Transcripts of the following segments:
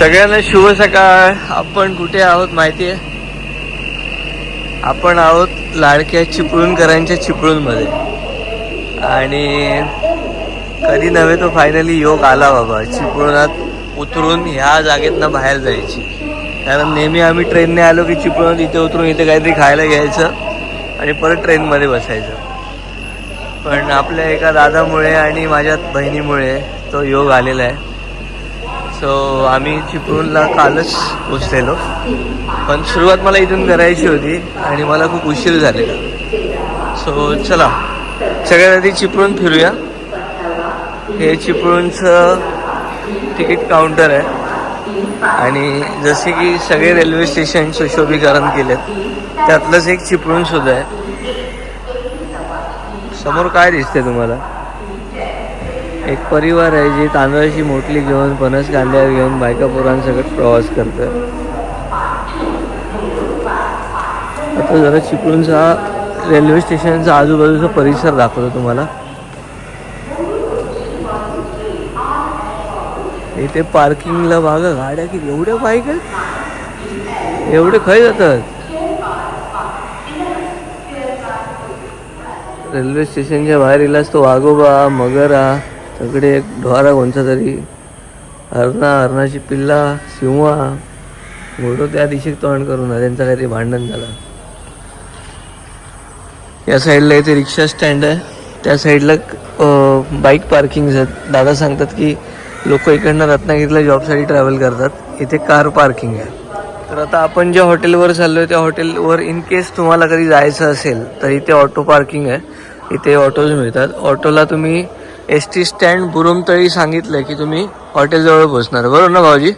सगळ्यांना शुभ सकाळ. आपण कुठे आहोत माहिती आहे? आपण आहोत लाडक्या चिपळूणकरांच्या चिपळूणमध्ये. आणि कधी नव्हे तो फायनली योग आला बाबा. चिपळूणात उतरून ह्या जागेतनं बाहेर जायची. कारण नेहमी आम्ही ट्रेनने आलो की चिपळूणात इथे उतरून इथे काहीतरी खायला घ्यायचं आणि परत ट्रेनमध्ये बसायचं. पण आपल्या एका दादामुळे आणि माझ्या बहिणीमुळे तो योग आलेला आहे. सो आम्ही चिपळूणला कालच पोचलेलो. पण सुरुवात मला इथून करायची होती आणि मला खूप उशीर झालेला. सो चला. सगळ्यात आधी चिपळूण फिरूया. हे चिपळूणचं तिकीट काउंटर आहे. आणि जसे की सगळे रेल्वे स्टेशन सुशोभीकरण केलेत त्यातलंच एक चिपळूण सुद्धा आहे. समोर काय दिसते तुम्हाला? एक परिवार आहे जे तांदळाची मोटली घेऊन फणस कांद्यावर घेऊन बायका पोरांसकट प्रवास करतोय. आता जरा चिपळूणचा रेल्वे स्टेशनचा आजूबाजूचा परिसर दाखवतो तुम्हाला. इथे पार्किंगला बघा गाड्या किती एवढ्या बाईक आहेत? एवढे खय जातात? रेल्वे स्टेशनच्या बाहेर इलाच तो वाघोबा मगरा सगळे एक ढोरा कोणता तरी. हरणा हरणाची पिल्ला शिवा मोठं त्या दिवशी तोंड करून त्यांचं काहीतरी भांडण झालं. या साईडला इथे रिक्षा स्टँड आहे. त्या साईडला बाईक पार्किंग दादा सांगतात की लोक इकडनं रत्नागिरीला जॉबसाठी ट्रॅव्हल करतात. इथे कार पार्किंग आहे. तर आता आपण ज्या हॉटेलवर चाललोय त्या हॉटेलवर इन केस तुम्हाला कधी जायचं असेल तर इथे ऑटो पार्किंग आहे. इथे ऑटोज मिळतात. ऑटोला तुम्ही एस टी स्टँड बुरुमतळी सांगितलं की तुम्ही हॉटेलजवळ पोहोचणार बरोबर ना भाऊजी?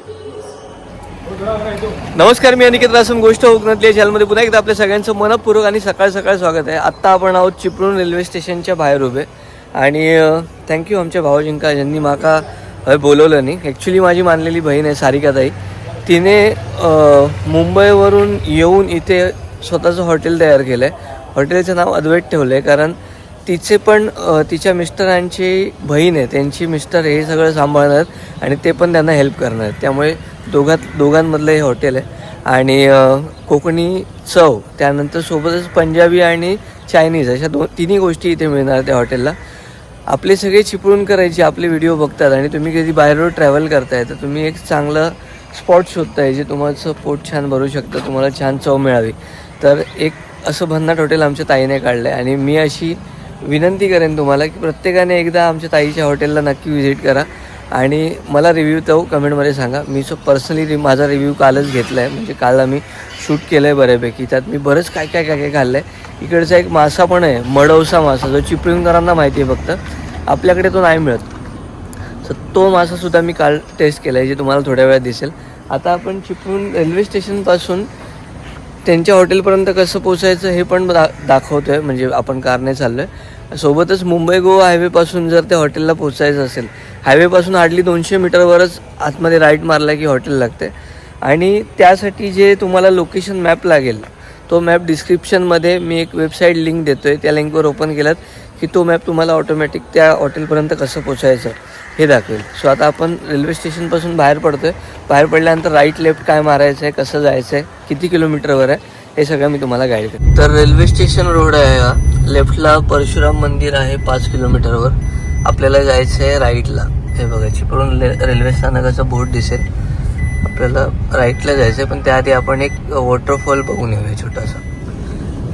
नमस्कार मी अनिकेत रासून गोष्ट कोकणातली या चॅनलमध्ये पुन्हा एकदा आपल्या सगळ्यांचं मनपूर्वक आणि सकाळ सकाळ स्वागत आहे. आत्ता आपण आहोत चिपळूण रेल्वे स्टेशनच्या बाहेर उभे. आणि थँक्यू आमच्या भाऊजींका ज्यांनी माका हय बोलवलं नाही. ॲक्च्युली माझी मानलेली बहीण आहे सारिकाताई. तिने मुंबईवरून येऊन इथे स्वतःचं हॉटेल तयार केलं आहे हॉटेलचं नाव अद्वैत ठेवलं आहे कारण तिचे पण तिच्या मिस्टरांची बहीण आहे. त्यांची मिस्टर हे सगळं सांभाळणार आणि ते पण त्यांना हेल्प करणार. त्यामुळे दोघात दोघांमधलं हे हॉटेल आहे. आणि कोकणी चव त्यानंतर सोबतच पंजाबी आणि चायनीज अशा दोन तिन्ही गोष्टी इथे मिळणार त्या हॉटेलला आपले सगळे चिपळूण करायचे आपले व्हिडिओ बघतात आणि तुम्ही कधी बाहेर ट्रॅव्हल करताय तर तुम्ही एक चांगलं स्पॉट शोधताय जे तुम्हाला पोट छान भरू शकतं तुम्हाला छान चव मिळावी. तर एक असं भन्नाट हॉटेल आमच्या ताईने काढलं आहे आणि मी अशी विनंती करेन तुम्हाला की प्रत्येकाने एकदा आमच्या ताईच्या हॉटेलला नक्की व्हिजिट करा आणि मला रिव्ह्यू तो कमेंटमध्ये सांगा. मी सो पर्सनली रि माझा रिव्ह्यू कालच घेतला आहे म्हणजे काल आम्ही शूट केलं आहे बऱ्यापैकी. त्यात मी बरंच काय काय काय काय खाल्लं आहे इकडचा एक मासा पण आहे. मडवसा मासा. जो चिपळूणकरांना माहिती आहे फक्त. आपल्याकडे तो नाही मिळत. सो तो मासासुद्धा मी काल टेस्ट केला आहे जे तुम्हाला थोड्या वेळात दिसेल. आता आपण चिपळूण रेल्वे स्टेशनपासून त्यांच्या हॉटेलपर्यंत कसं पोचायचं हे पण दा दाखवतो आहे म्हणजे आपण कारने चाललो आहे सोबतच मुंबई गोवा हायवेपासून जर त्या हॉटेलला पोचायचं असेल हायवेपासून हार्डली दोनशे मीटरवरच आतमध्ये राईट मारला की हॉटेल लागते. आणि त्यासाठी जे तुम्हाला लोकेशन मॅप लागेल तो मॅप डिस्क्रिप्शनमध्ये मी एक वेबसाईट लिंक देतो आहे त्या लिंकवर ओपन केलात की तो मॅप तुम्हाला ऑटोमॅटिक त्या हॉटेलपर्यंत कसं पोचायचं हे दाखवेल. सो आता आपण रेल्वे स्टेशनपासून बाहेर पडतो आहे बाहेर पडल्यानंतर राईट लेफ्ट काय मारायचं आहे कसं जायचं आहे किती किलोमीटरवर आहे हे सगळं मी तुम्हाला गाईड करेन तर रेल्वे स्टेशन रोड आहे हा. लेफ्टला परशुराम मंदिर आहे पाच किलोमीटरवर. आपल्याला जायचं आहे राईटला. हे बघा चिपळूण ले- रेल्वे स्थानकाचा बोर्ड दिसेल. आपल्याला राईटला जायचं आहे पण त्याआधी आपण एक वॉटरफॉल बघून येऊया छोटासा.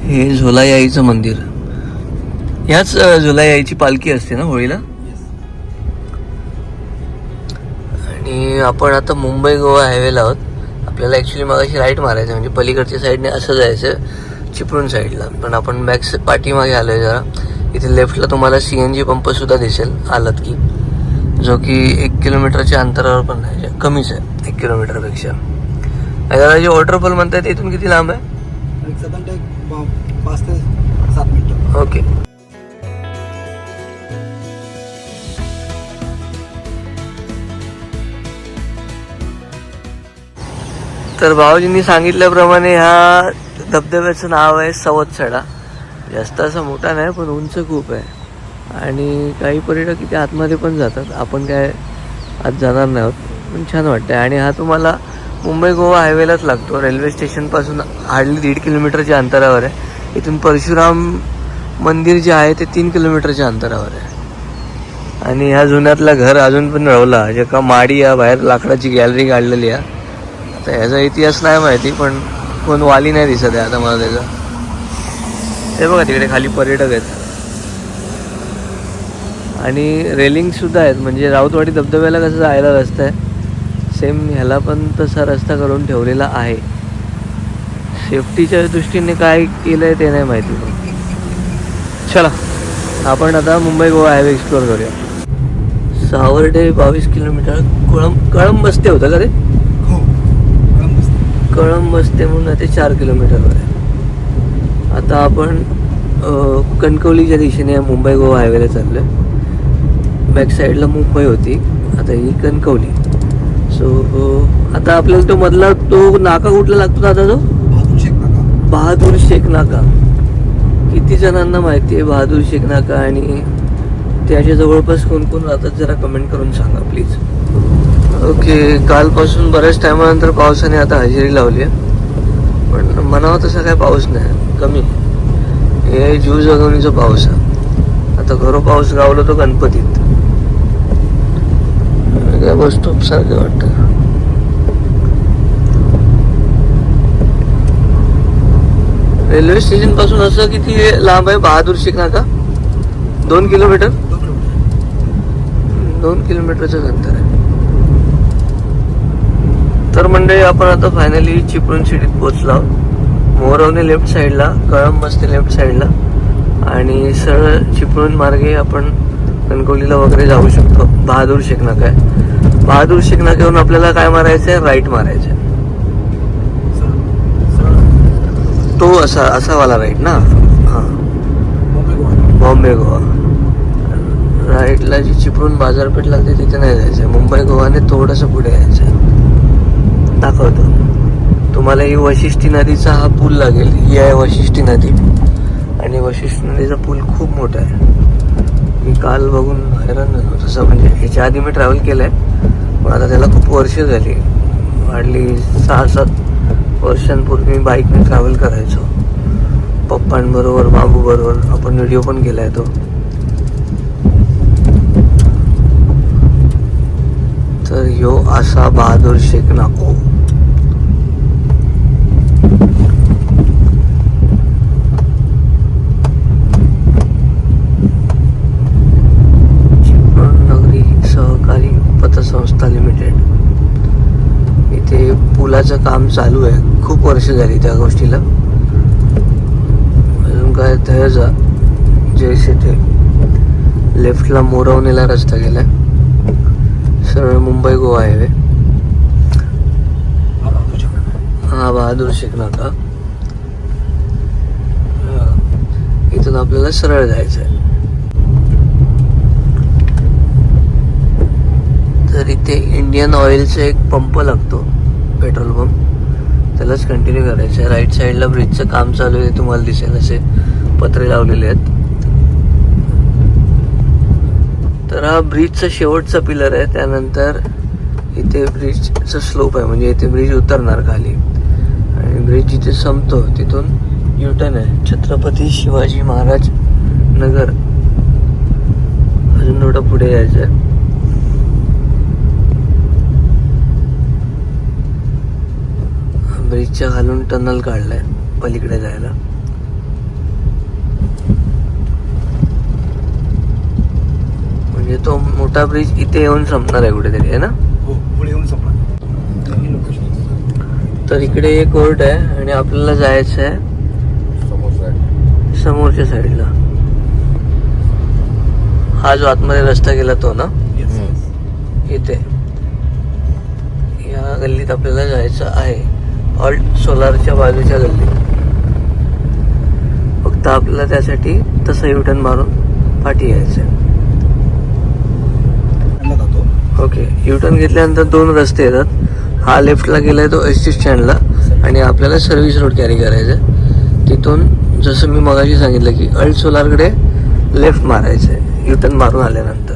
हे झोलाई आईचं मंदिर. ह्याच झोलाई आईची पालखी असते ना होळीला? आणि आपण आता मुंबई गोवा हायवेला आहोत. आपल्याला ॲक्च्युली मागाशी राईट मारायचं म्हणजे पलीकडच्या साईडने असं जायचं चिपळूण साईडला पण आपण बॅक पाठीमागे आलो आहे जरा. इथे लेफ्टला तुम्हाला सी एन जी पंपसुद्धा दिसेल आलात की. जो की एक किलोमीटरच्या अंतरावर पण नाही जे कमीच आहे एक किलोमीटरपेक्षा दादा जे वॉटरफॉल म्हणतात इथून किती लांब आहे? पाच ते सात मिनिटं. ओके तर भाऊजींनी सांगितल्याप्रमाणे ह्या धबधब्याचं नाव आहे सवतसडा. जास्त असा मोठा नाही पण उंच खूप आहे. आणि काही पर्यटक इथे आतमध्ये पण जातात. आपण काय आज जाणार नाही आहोत पण छान वाटतं आणि हा तुम्हाला मुंबई गोवा हायवेलाच लागतो. रेल्वे स्टेशनपासून हार्डली दीड किलोमीटरच्या अंतरावर आहे. इथून परशुराम मंदिर जे आहे ते तीन किलोमीटरच्या अंतरावर आहे. आणि ह्या जुन्यातला घर अजून पण रवला जे का माडी या बाहेर लाकडाची गॅलरी काढलेली आहे. आता ह्याचा इतिहास नाही माहिती पण कोण वाली नाही दिसत आहे आता मला त्याचा. हे बघा तिकडे खाली पर्यटक आहेत. आणि रेलिंगसुद्धा आहेत. म्हणजे राऊतवाडी धबधब्याला कसं जायला रस्ता आहे सेम ह्याला पण तसा रस्ता करून ठेवलेला आहे. सेफ्टीच्या दृष्टीने काय केलं आहे ते नाही माहिती. पण चला आपण आता मुंबई गोवा हायवे एक्सप्लोअर करूया. सावर्डे बावीस किलोमीटर कळंब कळंब बसते होतं का रे? कळंब बसते म्हणून ते चार किलोमीटरवर आहे. आता आपण कणकवलीच्या दिशेने मुंबई गोवा हायवेला चाललो आहे बॅक साईडला मुंबई होती. आता ही कणकवली. सो आता आपल्याला तो मधला तो नाका कुठला लागतो आता तो? बहादूर शेख नाका. किती जणांना माहिती आहे बहादूर शेख नाका आणि त्याच्या जवळपास कोण कोण राहतात जरा कमेंट करून सांगा प्लीज ओके कालपासून बऱ्याच टायमानंतर पावसाने आता हजेरी लावली आहे. पण म्हणावं तसा काय पाऊस नाही कमी. हे जीव जगवणीचा पाऊस आहे. आता घरो पाऊस गावलो तो गणपतीत. काय बस सारखे वाटतं रेल्वे स्टेशनपासून असं किती लांब आहे? बहादूर शेख नाका? दोन किलोमीटर? दोन किलोमीटरचं अंतर आहे तर मंडळी आपण आता फायनली चिपळूण सिटीत पोहोचलो. मोरवणे लेफ्ट साईडला कळंब बसते लेफ्ट साईडला आणि सरळ चिपळूण मार्गे आपण कणकवलीला वगैरे जाऊ शकतो. बहादूर शेख नाका आहे. बहादूर शेख नाक्यावरून आपल्याला काय मारायचं आहे राईट मारायचं आहे तो असा असा वाला राईट ना? हां. बॉम्बे गोवा. राईटला जी चिपळूण बाजारपेठ लागते तिथे नाही जायचं मुंबई गोवाने थोडंसं पुढे यायचं दाखवतो. तुम्हाला ही वशिष्ठी नदीचा हा पूल लागेल. ही आहे वशिष्ठी नदी. आणि वशिष्ठी नदीचा पूल खूप मोठा आहे. मी काल बघून हैराण झालो तसं म्हणजे ह्याच्या आधी मी ट्रॅव्हल केलं आहे पण आता त्याला खूप वर्ष झाली. वाढली सहा सात वर्षांपूर्वी मी बाईकने ट्रॅव्हल करायचो. पप्पांबरोबर बाबूबरोबर आपण व्हिडिओ पण केलाय तो. तर ह्यो असा बहादूर शेख नाको चिपळूण नगरी सहकारी पतसंस्था लिमिटेड इथे पुलाचं काम चालू आहे. खूप वर्ष झाली त्या गोष्टीला. अजून काय दहजा जैसे ते लेफ्टला मोरवणीला रस्ता गेलाय. सरळ मुंबई गोवा हायवे हा बहादूर शेख नाका इथून आपल्याला सरळ जायचं आहे तर इथे इंडियन ऑइलचा एक पंप लागतो. Petrol pump. त्यालाच कंटिन्यू करायचं आहे राईट साईडला ब्रिजचं काम चालू आहे तुम्हाला दिसेल असे पत्रे लावलेले आहेत. तर हा ब्रिजचा शेवटचा पिलर आहे. त्यानंतर इथे ब्रिजचं स्लोप आहे. म्हणजे इथे ब्रिज उतरणार खाली. आणि ब्रिज जिथे संपतो तिथून युटर्न आहे. छत्रपती शिवाजी महाराज नगर. अजून थोडं पुढे यायचं आहे ब्रिजच्या खालून टनल काढलाय पलीकडे जायला. म्हणजे तो मोठा ब्रिज इथे येऊन संपणार आहे कुठेतरी आहे ना? हो पुढे येऊन तर इकडे एक कोर्ट आहे आणि आपल्याला जायचं आहे समोरच्या साईडला. हा जो आतमध्ये रस्ता गेला तो ना? इथे. या गल्लीत आपल्याला जायचं आहे. ऑल्ट सोलारच्या बाजूच्या गल्लीत फक्त आपल्याला त्यासाठी तसं युटर्न मारून पाठी यायचं ओके युटर्न घेतल्यानंतर दोन रस्ते येतात. हा लेफ्टला गेलाय तो एस टी स्टँडला आणि आपल्याला सर्व्हिस रोड कॅरी करायचं तिथून जसं मी मगाशी सांगितलं की अल्ट सोलारकडे लेफ्ट मारायचं आहे युटर्न मारून आल्यानंतर.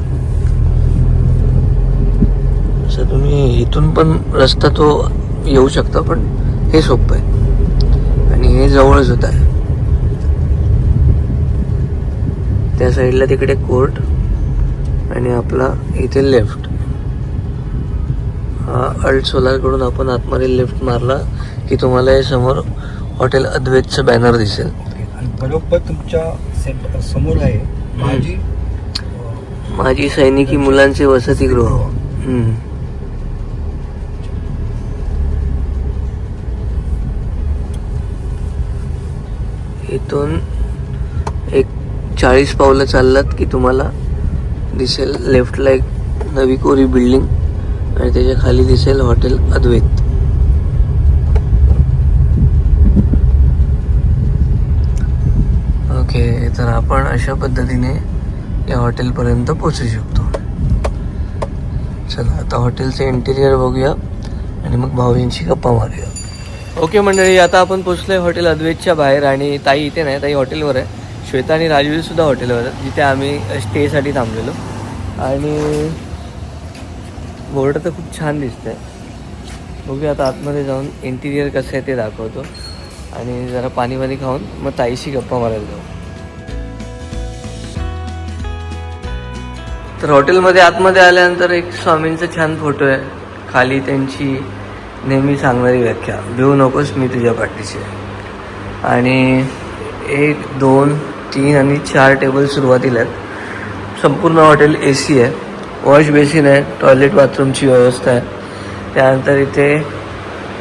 तुम्ही इथून पण रस्ता तो येऊ शकता पण हे सोपं आहे. आणि हे जवळच होत आहे. त्या साईडला तिकडे कोर्ट आणि आपला इथे लेफ्ट. हा अल्ट सोलारकडून आपण आतमध्ये लेफ्ट मारला की तुम्हाला हे समोर हॉटेल अद्वैतचं बॅनर दिसेल. आणि बरोबर तुमच्यासमोर आहे माझी माझी सैनिकी मुलांचे वसतिगृह. इथून एक चाळीस पावलं चाललात की तुम्हाला दिसेल लेफ्टला एक नवी कोरी बिल्डिंग आणि त्याच्याखाली दिसेल हॉटेल अद्वैत. ओके तर आपण अशा पद्धतीने या हॉटेलपर्यंत पोचू शकतो. चला आता हॉटेलचं इंटेरियर बघूया आणि मग भाऊजींशी गप्पा मारूया. ओके मंडळी आता आपण पोचलोय हॉटेल अद्वैतच्या बाहेर आणि ताई इथे नाही ताई हॉटेलवर आहे. श्वेता आणि राजवीर सुद्धा हॉटेलवर आहेत जिथे आम्ही स्टेसाठी थांबलेलो. आणि बोर्ड तर खूप छान दिसतंय. बघूया आता आतमध्ये जाऊन इंटिरियर कसं आहे ते दाखवतो. आणि जरा पाणी पाणी खाऊन मग ताईशी गप्पा मारायला जाऊ. तर हॉटेलमध्ये आतमध्ये आल्यानंतर एक स्वामींचा छान फोटो आहे. खाली त्यांची नेहमी सांगणारी व्याख्या भिवू नकोस मी तुझ्या पाठीशी. आहे. आणि एक दोन तीन आणि चार टेबल सुरुवातीला आहेत. संपूर्ण हॉटेल ए सी आहे. वॉश बेसिन आहे टॉयलेट बाथरूमची व्यवस्था आहे. त्यानंतर इथे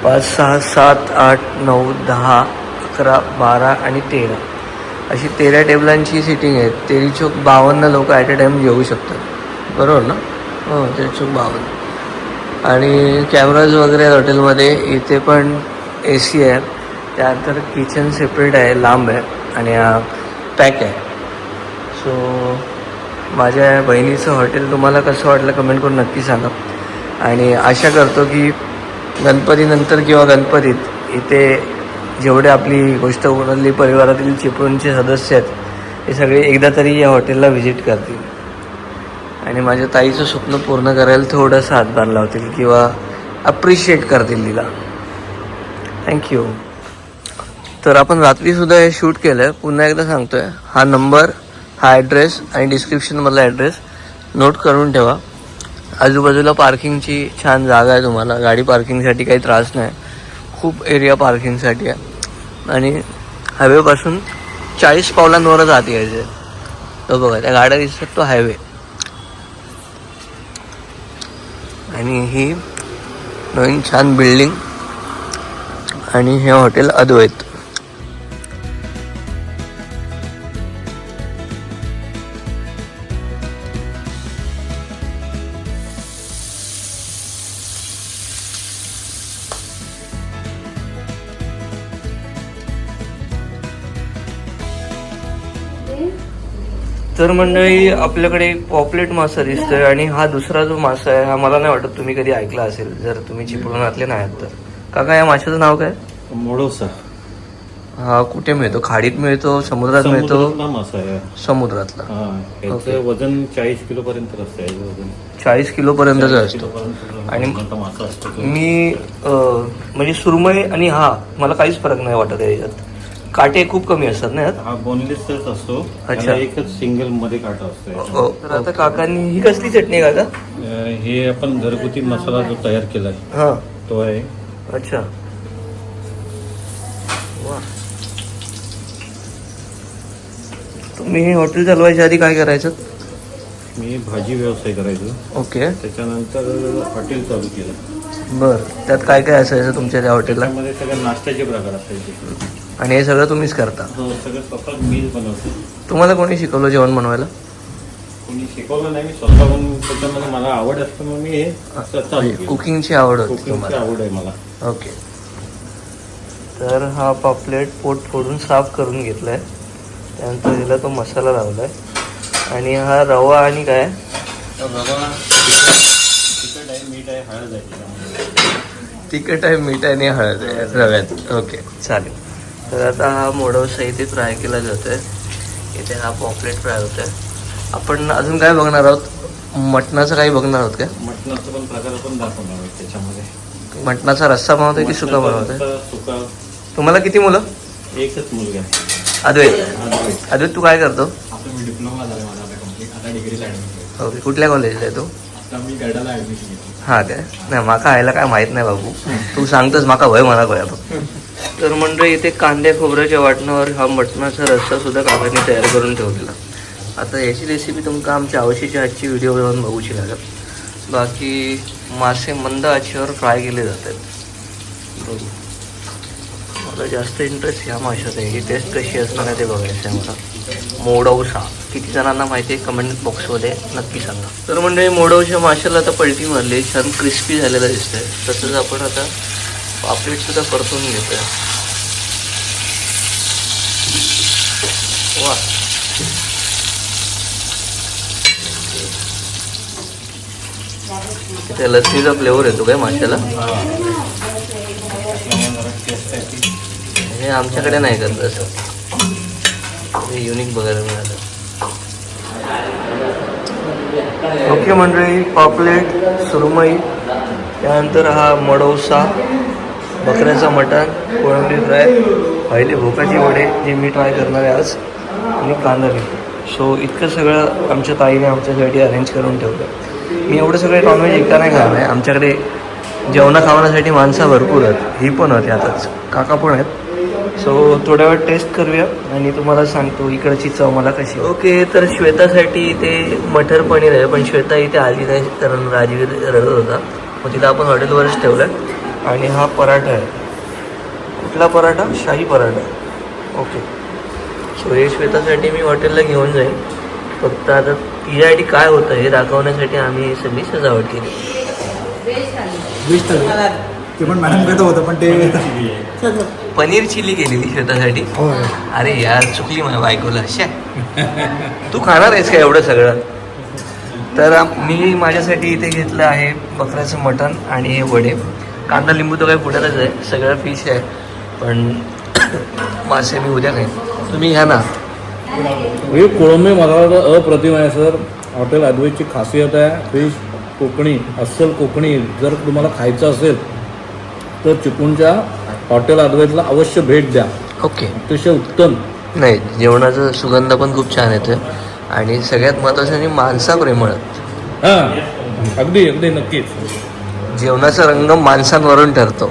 पाच सहा सात आठ नऊ दहा अकरा बारा आणि तेरा. अशी तेरा टेबलांची सिटिंग आहे. तेरी चौक बावन्न लोक ॲट अ टाईम येऊ शकतात. बरोबर ना? हो तेरी चौक बावन्न. आणि कॅमेराज वगैरे आहेत हॉटेलमध्ये इथे पण ए सी आहे. त्यानंतर किचन सेपरेट आहे लांब आहे आणि पॅक आहे. सो माझ्या बहिणीचं हॉटेल तुम्हाला कसं वाटलं कमेंट करून नक्की सांगा. आणि आशा करतो की गणपतीनंतर किंवा गणपतीत इथे जेवढे आपली गोष्ट उरली परिवारातील चिपळूणचे सदस्य आहेत हे सगळे एकदा तरी या हॉटेलला व्हिजिट करतील. आणि माझ्या ताईचं स्वप्न पूर्ण करायला थोडंसं हातभार लावतील किंवा अप्रिशिएट करतील तिला. थँक्यू तर आपण रात्रीसुद्धा हे शूट केलं. आहे पुन्हा एकदा सांगतो आहे हा नंबर हा ॲड्रेस आणि डिस्क्रिप्शनमधला ॲड्रेस नोट करून ठेवा. आजूबाजूला पार्किंगची छान जागा आहे तुम्हाला. गाडी पार्किंगसाठी काही त्रास नाही. खूप एरिया पार्किंगसाठी आहे. आणि हायवेपासून चाळीस पावलांवरच आत यायचं तो बघा त्या गाड्या दिसतात तो हायवे आणि ही नवीन छान बिल्डिंग आणि हे हॉटेल अद्वैत. तर मंडळी आपल्याकडे एक पॉपलेट मासा दिसतोय आणि हा दुसरा जो मासा आहे हा मला नाही वाटत तुम्ही कधी ऐकला असेल जर तुम्ही चिपळूणातले नाही आहात तर. काका या माशाचं नाव काय? मोडोसा. हा कुठे मिळतो? खाडीत मिळतो समुद्रात मिळतो? समुद्रातला मासा आहे. समुद्रातला. हा ओके. याचं वजन चाळीस किलो पर्यंत असतं याचं वजन. चाळीस किलो पर्यंतचा असतो. आणि- आणि मासा असतो तो. मी अं, म्हणजे सुरमई आणि हा मला काहीच फरक नाही वाटत आहे याच्यात. काटे खूप कमी असतात ना यात? हा बोनलेसच असतो. अच्छा. त्याला एकच सिंगलमध्ये काटा असतो याचा. हो. तर आता काकांनी ही कसली चटणी आहे काका? अं, हे आपण घरगुती मसाला जो तयार केलाय हा. तो आहे. अच्छा. वा. तुम्ही हे हॉटेल चालवायच्या आधी काय करायचं? मी भाजी व्यवसाय करायचो. ओके. त्याच्यानंतर हॉटेल चालू केलं. बर. त्यात काय काय असायचं तुमच्या त्या हॉटेलला? त्यामध्ये सगळे नाश्त्याचे प्रकार असायचे. आणि हे सगळं तुम्हीच करता. हो सगळं स्वतः मीच बनवतो. तुम्हाला कोणी शिकवलं जेवण बनवायला? कोणी शिकवलं नाही मी स्वतः बनवून त्याच्यामध्ये मला आवड असतं मग मी हे असं चालू केलं. कुकिंगची आवड होती कुकिंगची तुम्हाला. आवड आहे मला. ओके. तर हा पापलेट पोट फोडून साफ करून घेतलाय. त्यानंतर तिला तो मसाला लावलाय. आणि हा रवा आणि काय? तर रवा तिखट आहे मीठ आहे हळद आहे त्याच्यामध्ये. तिखट आहे मीठ आणि हळद आहे रव्यात. ओके चालेल. तर आता हा मोडवसा इथे फ्राय केला जातोय. इथे हा पॉपलेट फ्राय होतोय. आपण अजून काय बघणार आहोत? मटणाचं काही बघणार आहोत का? मटणाचं पण प्रकार पण दाखवणार आहोत त्याच्यामध्ये. मटणाचा रस्सा बनवतोय की सुका बनवतोय? सुका. तुम्हाला किती मुलं? एकच मुलगा आहे. अद्वैत. अद्वैत. तू काय करतो? आता मी डिप्लोमा झाला माझा आता कंप्लीट आता डिग्रीला ऍडमिशन ओके कुठल्या कॉलेजला आहे तू? मी गडाला घेतली हा काय? नाही माका आयला काय माहीत नाही बाबू. तू सांगतोस माका भय मला फक्त तर मंडळी इथे कांद्या खोबऱ्याच्या वाटणावर हा मटणाचा रस्सा सुद्धा काकांनी तयार करून ठेवलेला. आता याची रेसिपी तुमका आमच्या आवशीच्या आजची व्हिडिओ जाऊन बघूची लागत बाकी मासे मंद आचेवर फ्राय केले जातात. बघू. मला जास्त इंटरेस्ट ह्या माशात आहे. ही टेस्ट कशी असणार आहे ते बघायचं आहे मला. मोडवसा किती जणांना माहिती आहे? कमेंट बॉक्समध्ये नक्की सांगा. तर म्हणजे मोडवशा माशाला आता पलटी मारली. छान क्रिस्पी झालेला दिसतंय. तसंच आपण आता पापलेट सुद्धा परतून घेतोय वा. त्या लस्सीचा फ्लेवर येतो काय माशाला? हे आमच्याकडे नाही करत असं. हे युनिक बघायला मिळालं. ओके मंडळी पापलेट सुरमई त्यानंतर हा मडोसा बकऱ्याचं मटण कोळंबी फ्राय पहिले भोकाची वडे जे मी ट्राय करणार आहे आज आणि कांदा लिंबू सो इतकं सगळं आमच्या ताईने आमच्यासाठी अरेंज करून ठेवलं. मी एवढं सगळं नॉनव्हेज एकटा नाही खाणार आहे. आमच्याकडे जेवणा खावण्यासाठी माणसं भरपूर आहेत. ही पण होती आताच काका पण आहेत. सो थोड्या वेळ टेस्ट करूया आणि तुम्हाला सांगतो इकडची चव मला कशी ओके तर श्वेतासाठी इथे मटर पनीर आहे पण श्वेता इथे आली नाही कारण राजवीर रडत होता. मग तिला आपण हॉटेलवरच ठेवलं आणि हा पराठा आहे. कुठला पराठा? शाही पराठा. ओके सो हे श्वेतासाठी मी हॉटेलला घेऊन जाईन. फक्त आता तिच्यासाठी काय होतं हे दाखवण्यासाठी आम्ही ही सगळी सजावट केली. विश ते पण मॅडम करत होतं पण ते पनीर चिली केलेली श्वेतासाठी? होय अरे यार चुकली माझ्या बायकोला. शा. तू खाणार आहेस का एवढं सगळं? तर मी माझ्यासाठी इथे घेतलं आहे बकऱ्याचं मटण आणि हे वडे. कांदा लिंबू तर काही पुढ्यातच आहे सगळं फिश आहे पण मासे मी उद्या खाईन. तुम्ही घ्या ना. हे कोळंबी तर अप्रतिम आहे सर. हॉटेल अद्वैतची खासियत आहे फिश कोकणी अस्सल कोकणी जर तुम्हाला खायचं असेल तर चिपळूणच्या हॉटेल अद्वैतला अवश्य भेट द्या. ओके अतिशय उत्तम. नाही जेवणाचा सुगंध पण खूप छान येतो आणि सगळ्यात महत्त्वाचं म्हणजे माणसा प्रेमळ हां अगदी अगदी नक्कीच. जेवणाचा रंग माणसांवरून ठरतो.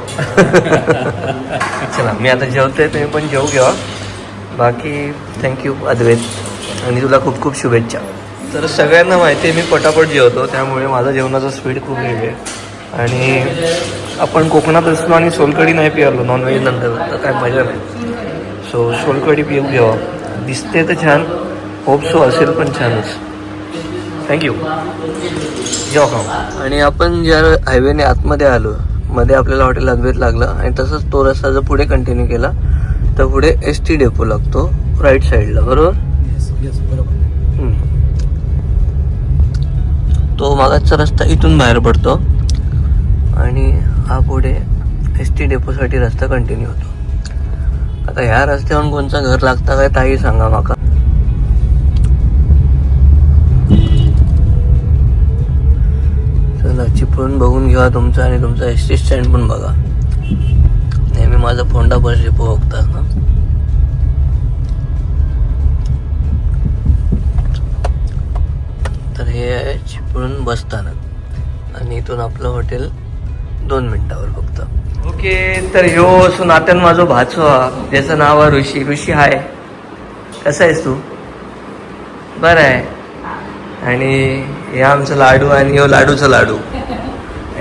चला मी आता जेवतोय तुम्ही पण जेवू घ्या. बाकी थँक्यू अद्वैत. आणि तुला खूप खूप शुभेच्छा. तर सगळ्यांना माहिती आहे मी पटापट जेवतो त्यामुळे माझा जेवणाचा स्पीड खूप वेगळी आहे. आणि आपण कोकणात असलो आणि सोलकडी नाही पियालो नॉनव्हेज नंतर तर काय मजा नाही. सो सोलकडी पिऊ घ्यावा दिसते तर छान होप सो असेल पण छानच. थँक्यू आणि आपण ज्या हायवेने आतमध्ये आलो मध्ये आपल्याला हॉटेल अद्वैत लागलं आणि तसंच तो रस्ता जर पुढे कंटिन्यू केला तर पुढे एस टी डेपो लागतो राईट साईडला बरोबर? येस येस बरोबर. हम्म. तो मागाचा रस्ता इथून बाहेर पडतो आणि हा पुढे एस टी डेपोसाठी रस्ता कंटिन्यू होतो. आता ह्या रस्त्यावरून कोणचं घर लागतं काय ताई सांगा माका. पण बघून घ्या तुमचा आणि तुमचा एस टी स्टँड पण बघा. नेहमी माझा फोंडा बस डेपो बघता ना. तर हे आहे चिपळूण बसस्थानक आणि इथून आपलं हॉटेल दोन मिनिटावर फक्त. ओके तर ह्यो असो नात्यान माझो भाचो हा. ज्याचं नाव आहे ऋषी. ऋषी हाय. कसा आहेस तू? बरं आहे. आणि हे आमचं लाडू आणि हो लाडूचा लाडू.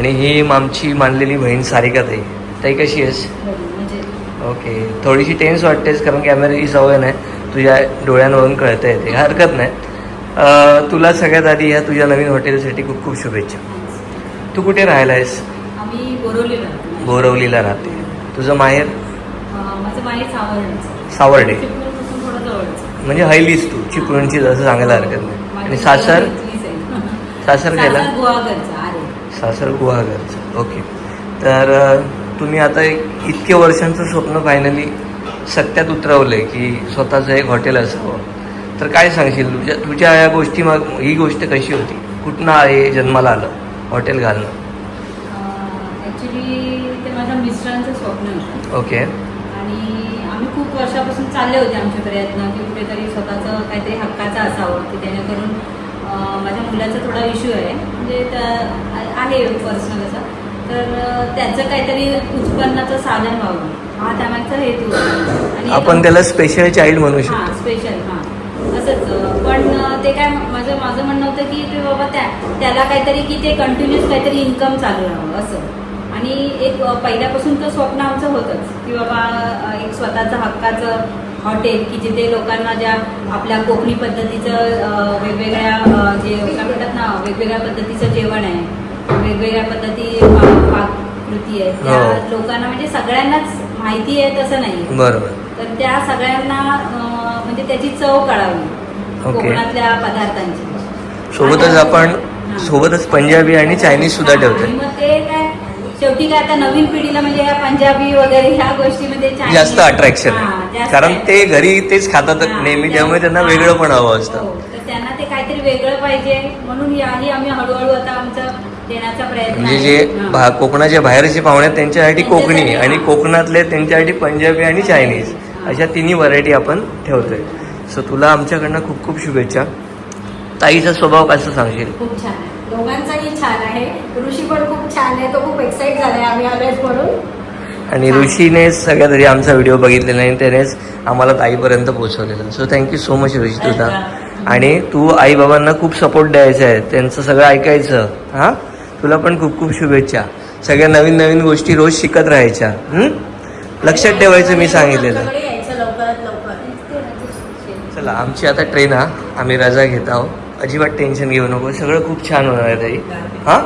आणि ही आमची मानलेली बहीण सारिका ताई. ताई कशी आहेस? ओके. थोडीशी टेन्स वाटतेस कारण कॅमेऱ्याची सवय नाही. तुझ्या डोळ्यांवरून कळता येते. हरकत नाही. तुला सगळ्यात आधी या तुझ्या नवीन हॉटेलसाठी खूप खूप शुभेच्छा. तू कुठे राहिला आहेस? बोरवलेला राहतो. तुझं माहेर? सावर्डे. म्हणजे हैलीस तू. चिपळूणची जसं सांगायला हरकत नाही. आणि सासर. सासर खायला सासर गुहागरचं. आहे ओके. तर तुम्ही आता एक इतके वर्षांचं स्वप्न फायनली सत्यात उतरवलंय की स्वतःचं एक हॉटेल असावं. तर काय सांगशील? तुझ्या तुझ्या या गोष्टी मग ही गोष्ट कशी होती? कुठनं आहे जन्माला आलं हॉटेल घालणं? मिस्टरांचं स्वप्न होतं. ओके. आणि आम्ही खूप वर्षापासून चालले होते आमचे प्रयत्न की कुठेतरी स्वतःचं काहीतरी हक्काचं असावं की जेणेकरून माझ्या मुलाचा थोडा इश्यू आहे. म्हणजे त्या- आहे पर्सनल असा. तर त्याचं काहीतरी उत्पन्नाचं साधन व्हावं. हा त्यामागचा हेतू. आणि आपण त्याला स्पेशल चाइल्ड म्हणू हां शकतो. स्पेशल हां. असंच. पण ते काय माझं माझं म्हणणं होतं की ते बाबा त्या त्याला काहीतरी की ते कंटिन्युअस काहीतरी इन्कम चालू राहावं असं. आणि एक पहिल्यापासून तर स्वप्न आमचं होतंच की बाबा एक स्वतःचं हक्काचं हॉटेल की जिथे लोकांना ज्या आपल्या कोकणी पद्धतीचं वेगवेगळ्या जे काय म्हणतात ना वेगवेगळ्या पद्धतीचं जेवण आहे वेगवेगळ्या पद्धती पाककृती आहे त्या हो. लोकांना म्हणजे सगळ्यांनाच माहिती आहे तसं नाही बरोबर तर त्या सगळ्यांना म्हणजे त्याची चव कळावी. कोकणातल्या पदार्थांची सोबतच आपण. सोबतच पंजाबी आणि चायनीज सुद्धा आणि मग ते काय शेवटी काय आता नवीन पिढीला म्हणजे या पंजाबी वगैरे ह्या गोष्टीमध्ये जास्त अट्रॅक्शन हां, आहे कारण. ते घरी तेच खातात हां, नेहमी त्या- त्यामुळे त्यांना हां. वेगळं पण हवं असतं हो, तर त्यांना ते काहीतरी वेगळं पाहिजे म्हणून याही आम्ही हळूहळू आता आमचं देण्याचा प्रयत्न म्हणजे. जे हां. कोकणाच्या बाहेरचे पाहुणे आहेत त्यांच्यासाठी कोकणी आणि हां. कोकणातले त्यांच्यासाठी पंजाबी आणि चायनीज अशा तिन्ही व्हरायटी आपण ठेवतोय सो तुला आमच्याकडनं खूप खूप शुभेच्छा ताईचा स्वभाव कसा सांगशील खूप छान दोघांचाही छान आहे. ऋषी पण खूप छान आहे. तो खूप एक्साइट झालाय आम्ही आलोय म्हणून. आणि ऋषीने सगळ्यात आधी आमचा व्हिडिओ बघितलेला आणि त्यानेच आम्हाला ताईपर्यंत पोहोचवलेला so thank you so much Rishi तुझा. आणि तू आई बाबांना खूप सपोर्ट द्यायचा आहे. त्यांचं सगळं ऐकायचं. हां? तुला पण खूप खूप शुभेच्छा. सगळ्या नवीन नवीन गोष्टी रोज शिकत राहायच्या? लक्षात ठेवायचं मी सांगितलेलं. चला आमची आता ट्रेन हा. आम्ही रजा घेत आहोत. अजिबात टेन्शन घेऊ नको. सगळं खूप छान होणार आहे ताई हां?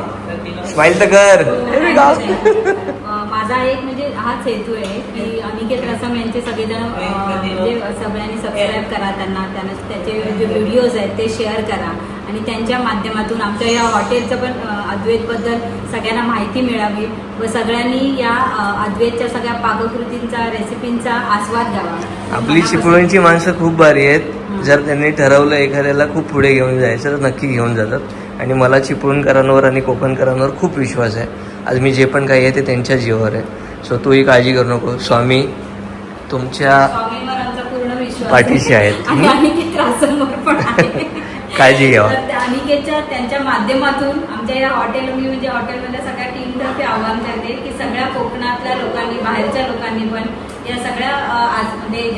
स्माईल तर कर. माझा एक म्हणजे हाच हेतू आहे की अनिकेत रसम यांचे सगळेजण म्हणजे सगळ्यांनी सबस्क्राईब करा त्यांना त्यांना त्याचे जे व्हिडिओज आहेत ते शेअर करा. आणि त्यांच्या माध्यमातून आमच्या या हॉटेलचं पण अद्वैतबद्दल सगळ्यांना माहिती मिळावी व सगळ्यांनी या अद्वैतच्या सगळ्या पाककृतींचा रेसिपींचा आस्वाद घ्यावा. आपली चिपळूणची माणसं खूप भारी आहेत. जर त्यांनी ठरवलं एखाद्याला खूप पुढे घेऊन जायचं तर नक्की घेऊन जातात. आणि मला चिपळूणकरांवर आणि कोकणकरांवर खूप विश्वास आहे. आज मी जे पण काही आहे ते त्यांच्या जीवावर आहे. सो तूही काळजी करू नको. स्वामी तुमच्या पाठीशी आहेत. काळजी घ्यावा. अनिकेतच्या त्यांच्या माध्यमातून आमच्या या हॉटेल मी म्हणजे हॉटेलमधल्या सगळ्या टीमतर्फे आवाहन करते की सगळ्या कोकणातल्या लोकांनी बाहेरच्या लोकांनी पण या सगळ्या अ, आज म्हणजे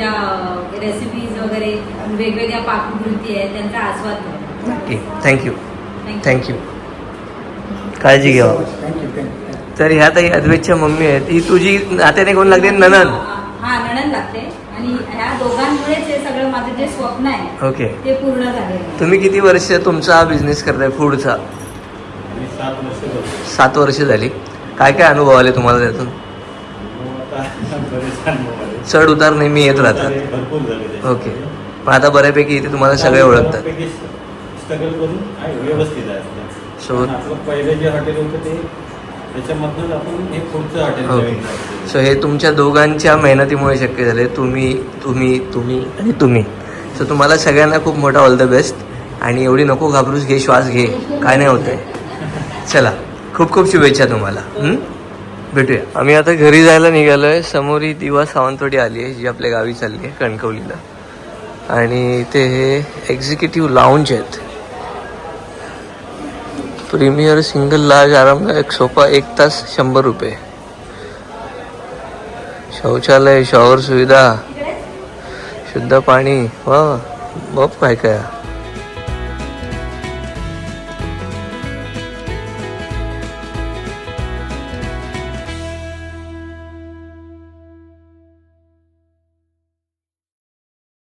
वगैरे वेगवेगळ्या पाककृती आहेत त्यांचा आस्वाद नक्की थँक्यू. थँक्यू काळजी थँक्यू तर ह्या ताई अद्वैतच्या मम्मी आहेत. ही तुझी नात्याने कोण लागते? ननन हा नणन लागते. आणि ह्या दोघांमुळेच हे सगळं माझं जे स्वप्न आहे ओके. ते पूर्ण आहे तुम्ही किती वर्ष तुमचा हा बिझनेस करताय फूडचा आणि सात वर्ष झाली. सात वर्ष झाली. काय काय अनुभव आले तुम्हाला त्यातून? चढ उतार नेहमी येत राहतात. ओके. पण आता बऱ्यापैकी इथे तुम्हाला सगळे ओळखतात. आहे, आहे होतं आपण हे. सो हे तुमच्या दोघांच्या मेहनतीमुळे शक्य झाले. तुम्ही तुम्ही तुम्ही आणि तुम्ही. सो तुम्हाला सगळ्यांना खूप मोठा ऑल द बेस्ट आणि एवढी नको घाबरूस घे श्वास घे. काय नाही होतंय. चला. खूप खूप शुभेच्छा तुम्हाला? भेटूया. आम्ही आता घरी जायला निघालोय. समोर ही दिवा सावंतवाडी आली आहे जी आपल्या गावी चालली आहे कणकवलीला. आणि इथे हे एक्झिक्युटिव्ह लाऊंज आहेत. प्रीमियर सिंगल लार्ज आरामदायक सोफा एक तास शंभर रुपये. शौचालय शॉवर सुविधा शुद्ध पाणी वा बाप काय काय